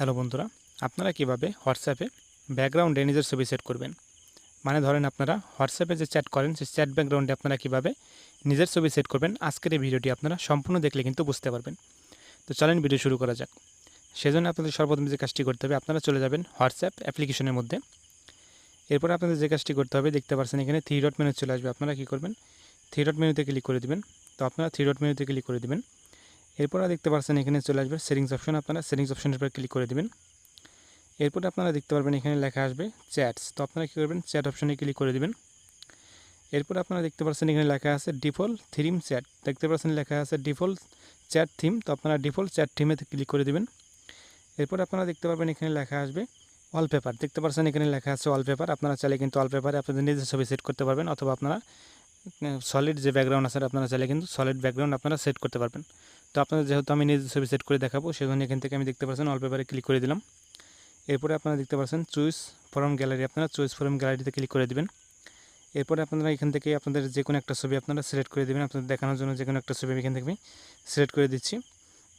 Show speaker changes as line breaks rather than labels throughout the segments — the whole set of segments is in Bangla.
হ্যালো বন্ধুরা, আপনারা কীভাবে হোয়াটসঅ্যাপে ব্যাকগ্রাউন্ডে নিজের ছবি সেট করবেন? মানে ধরেন আপনারা হোয়াটসঅ্যাপে যে চ্যাট করেন, সেই চ্যাট ব্যাকগ্রাউন্ডে আপনারা কীভাবে নিজের ছবি সেট করবেন? আজকের এই ভিডিওটি আপনারা সম্পূর্ণ দেখলে কিন্তু বুঝতে পারবেন। তো চলেন ভিডিও শুরু করা যাক। সেজন্য আপনাদের সর্বপ্রথম যে কাজটি করতে হবে, আপনারা চলে যাবেন হোয়াটসঅ্যাপ অ্যাপ্লিকেশনের মধ্যে। এরপর আপনাদের যে কাজটি করতে হবে, দেখতে পাচ্ছেন এখানে থ্রি ডট মেনু চলে আসবে। আপনারা কী করবেন? থ্রি ডট মেনুতে ক্লিক করে দিবেন। তো আপনারা থ্রি ডট মেনুতে ক্লিক করে দিবেন। এরপর দেখতে পাচ্ছেন এখানে চলে আসবে সেটিংস অপশন আপনারা, সেটিংস অপশনের উপর ক্লিক করে দেবেন। এরপর আপনারা দেখতে পারবেন এখানে লেখা আসবে চ্যাটস। তো আপনারা কী করবেন? চ্যাট অপশনে ক্লিক করে দিবেন। এরপর আপনারা দেখতে পাচ্ছেন এখানে লেখা আছে ডিফল্ট থিম চ্যাট। দেখতে পাচ্ছেন লেখা আছে ডিফল্ট চ্যাট থিম। তো আপনারা ডিফল্ট চ্যাট থিমে ক্লিক করে দিবেন। এরপর আপনারা দেখতে পারবেন এখানে লেখা আসবে ওয়ালপেপার। দেখতে পাচ্ছেন এখানে লেখা আছে ওয়ালপেপার। আপনারা চাইলে কিন্তু ওয়ালপেপারে আপনাদের নিজের ছবি সেট করতে পারবেন অথবা আপনারা সলিড যে ব্যাকগ্রাউন্ড আছে, আপনারা চাইলে কিন্তু সলিড ব্যাকগ্রাউন্ড আপনারা সেট করতে পারবেন। তো আপনাদের যেহেতু আমি নিজের ছবি সেট করে দেখাবো, সেজন্য এখান থেকে আমি দেখতে পাচ্ছেন ওয়ালপেপারে ক্লিক করে দিলাম। এরপরে আপনারা দেখতে পাচ্ছেন চুইস ফরম গ্যালারি আপনারা চুইস ফরম গ্যালারিতে ক্লিক করে দিবেন। এরপরে আপনারা এখান থেকে আপনাদের যে কোনো একটা ছবি আপনারা সিলেক্ট করে দেবেন, আপনাদের দেখানোর জন্য যে কোনো একটা ছবি আমি এখান থেকে আমি সিলেক্ট করে দিচ্ছি।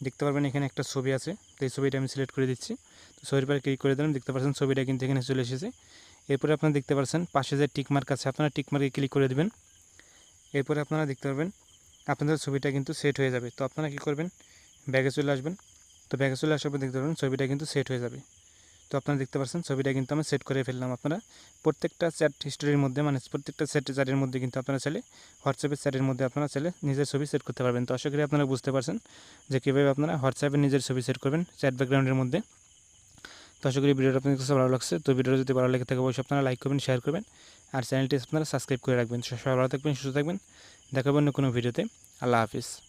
দেখতে পারবেন এখানে একটা ছবি আছে, তো এই ছবিটা আমি সিলেক্ট করে দিচ্ছি। তো ছবির পরে ক্লিক করে দিলাম, দেখতে পাচ্ছেন ছবিটা কিন্তু এখানে চলে এসেছে। এরপরে আপনারা দেখতে পাচ্ছেন, পাশে যে টিকমার্ক আছে, আপনারা টিকমার্কে ক্লিক করে দেবেন। এরপরে আপনারা দেখতে পারবেন আপনাদের ছবিটা কিন্তু সেট হয়ে যাবে। তো আপনারা কী করবেন? ব্যাগে চলে আসবেন। তো ব্যাগে চলে আসার পর দেখতে পারবেন ছবিটা কিন্তু সেট হয়ে যাবে। তো আপনারা দেখতে পাচ্ছেন ছবিটা কিন্তু আমি সেট করে ফেললাম আপনারা। প্রত্যেকটা চ্যাট হিস্টোরির মধ্যে মানে প্রত্যেকটা চ্যাট চ্যাটের মধ্যে কিন্তু আপনারা চাইলে হোয়াটসঅ্যাপের চ্যাটের মধ্যে আপনারা চাইলে নিজের ছবি সেট করতে পারবেন। তো আশা করি আপনারা বুঝতে পারছেন যে কীভাবে আপনারা হোয়াটসঅ্যাপে নিজের ছবি সেট করবেন চ্যাট ব্যাকগ্রাউন্ডের মধ্যে। তো আশা করি ভিডিওটা আপনাদের কাছে ভালো লাগছে। তো ভিডিও যদি ভালো লেগে থাকে, অবশ্যই আপনারা লাইক করবেন শেয়ার করবেন আর চ্যানেলটি আপনারা সাবস্ক্রাইব করে রাখবেন। সবাই ভালো থাকবেন, সুস্থ থাকবেন। দেখাবেন কোনো ভিডিওতে। আল্লাহ হাফিজ।